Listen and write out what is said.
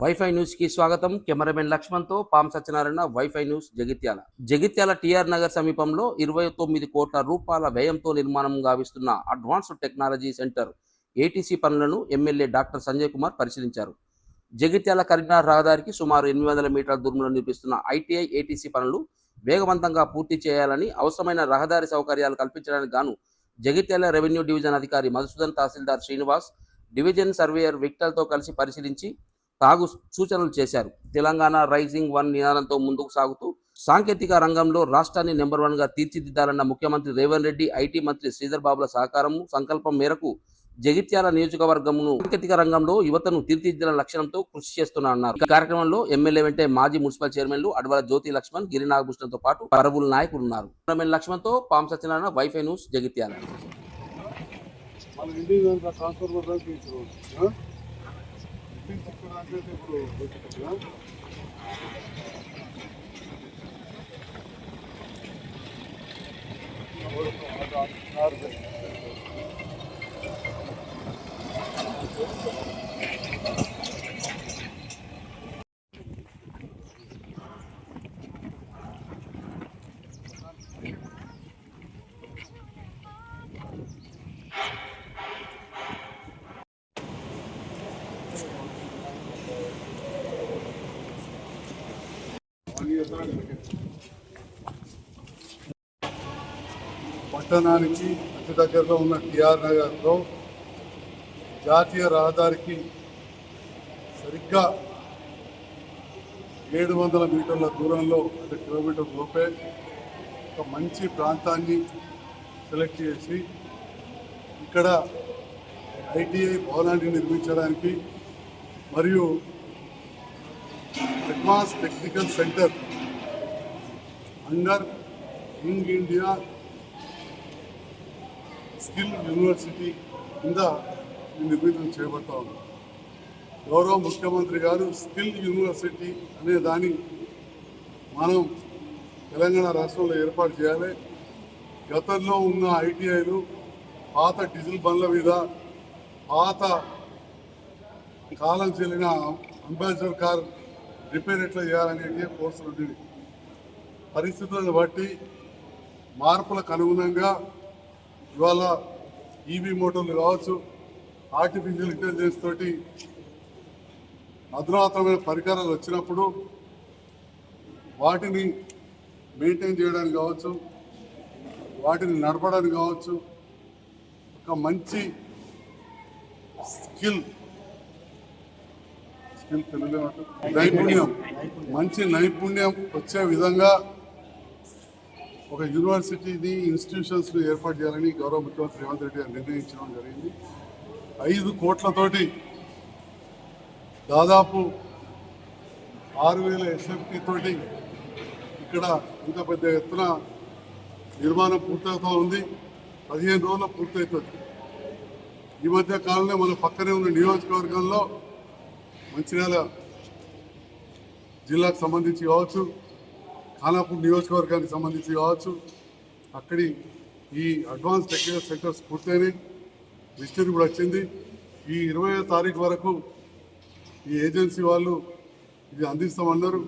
Wifi న్యూస్కి స్వాగతం. Cameraman లక్ష్మణ్తో palm Satyanarayana WiFi news Jagtial. Jagtial T R Nagar సమీపంలో ఇరవై తొమ్మిది కోట్ల రూపాయల వ్యయంతో నిర్మాణం గావిస్తున్న అడ్వాన్స్డ్ టెక్నాలజీ సెంటర్ ఏటీసీ పనులను ఎమ్మెల్యే డాక్టర్ సంజయ్ కుమార్ పరిశీలించారు. జగిత్యాల కరీంనగర్ రహదారికి సుమారు ఎనిమిది వందల మీటర్ల దూరంలో నిర్మిస్తున్న ఐటీఐ ఏటీసీ పనులు వేగవంతంగా పూర్తి చేయాలని అవసరమైన రహదారి సౌకర్యాలు కల్పించడానికి గాను జగిత్యాల రెవెన్యూ డివిజన్ అధికారి మధుసూదన్ తహసీల్దార్ శ్రీనివాస్ డివిజన్ సర్వేయర్ విక్టర్తో కలిసి పరిశీలించి తాగు సూచనలు చేశారు. తెలంగాణ రైజింగ్ వన్ నినాదంతో ముందుకు సాగుతూ సాంకేతిక రంగంలో రాష్ట్రాన్ని నెంబర్ వన్గా తీర్చిదిద్దాలన్న ముఖ్యమంత్రి రేవంత్ రెడ్డి ఐటీ మంత్రి శ్రీధర్ బాబుల సహకారము సంకల్పం మేరకు జగిత్యాల నియోజకవర్గమును సాంకేతిక రంగంలో యువతను తీర్చిదిద్దిన లక్ష్యంతో కృషి చేస్తున్నారన్నారు ఈ కార్యక్రమంలో ఎమ్మెల్యే వెంటే మాజీ మున్సిపల్ చైర్మన్లు అడవల జ్యోతి లక్ష్మణ్ గిరి పాటు పరవుల నాయకులు ఉన్నారు. లక్ష్మణ్ లక్ష్మణ్తో పాం సత్యనారాయణ వైఫై న్యూస్ జగిత్యాల. మన ఇంటికి పట్టణానికి అతి దగ్గరలో ఉన్న టిఆర్ నగర్లో జాతీయ రహదారికి సరిగ్గా ఏడు వందల మీటర్ల దూరంలో అంటే కిలోమీటర్ లోపే ఒక మంచి ప్రాంతాన్ని సెలెక్ట్ చేసి ఇక్కడ ఐటీఐ భవనాన్ని నిర్మించడానికి మరియు advance technical centre under young India skill university కింద నిర్మితం చేపడతా గౌరవ ముఖ్యమంత్రి గారు స్కిల్ యూనివర్సిటీ అనే దాన్ని మనం తెలంగాణ రాష్ట్రంలో ఏర్పాటు చేయాలి. గతంలో ఉన్న ఐటీఐలు పాత డీజిల్ బండ్ల మీద పాత కాలం చెల్లిన అంబాసిడర్ కార్ రిపేర్ ఎట్లా చేయాలనేది కోర్సులు ఉండేవి. పరిస్థితులను బట్టి మార్పులకు అనుగుణంగా ఇవాళ ఈవీ మోటార్లు కావచ్చు ఆర్టిఫిషియల్ ఇంటెలిజెన్స్ తోటి అధునాతనమైన పరికరాలు వచ్చినప్పుడు వాటిని మెయింటైన్ చేయడానికి కావచ్చు వాటిని నడపడానికి కావచ్చు ఒక మంచి స్కిల్ స్కిల్ నైపుణ్యం. మంచి నైపుణ్యం వచ్చే విధంగా ఒక యూనివర్సిటీని ఇన్స్టిట్యూషన్స్ ఏర్పాటు చేయాలని గౌరవ ముఖ్యమంత్రి రేవంత్ రెడ్డి గారు నిర్ణయించడం జరిగింది. ఐదు కోట్లతోటి దాదాపు ఆరు వేల ఎస్ఎఫ్టీ తోటి ఇక్కడ ఇంత పెద్ద ఎత్తున నిర్మాణం పూర్తవుతూ ఉంది. పదిహేను రోజుల్లో పూర్తవుతుంది. ఈ మధ్య కాలంలో మన పక్కనే ఉన్న నియోజకవర్గంలో మంచిర్యాల జిల్లాకు సంబంధించి కావచ్చు ఖానాపూర్ నియోజకవర్గానికి సంబంధించి కావచ్చు అక్కడి ఈ అడ్వాన్స్ టెక్నికల్ సెంటర్స్ పూర్తయినాయి. లిస్టర్ కూడా వచ్చింది. ఈ ఇరవై తారీఖు వరకు ఈ ఏజెన్సీ వాళ్ళు ఇది అందిస్తామన్నారు.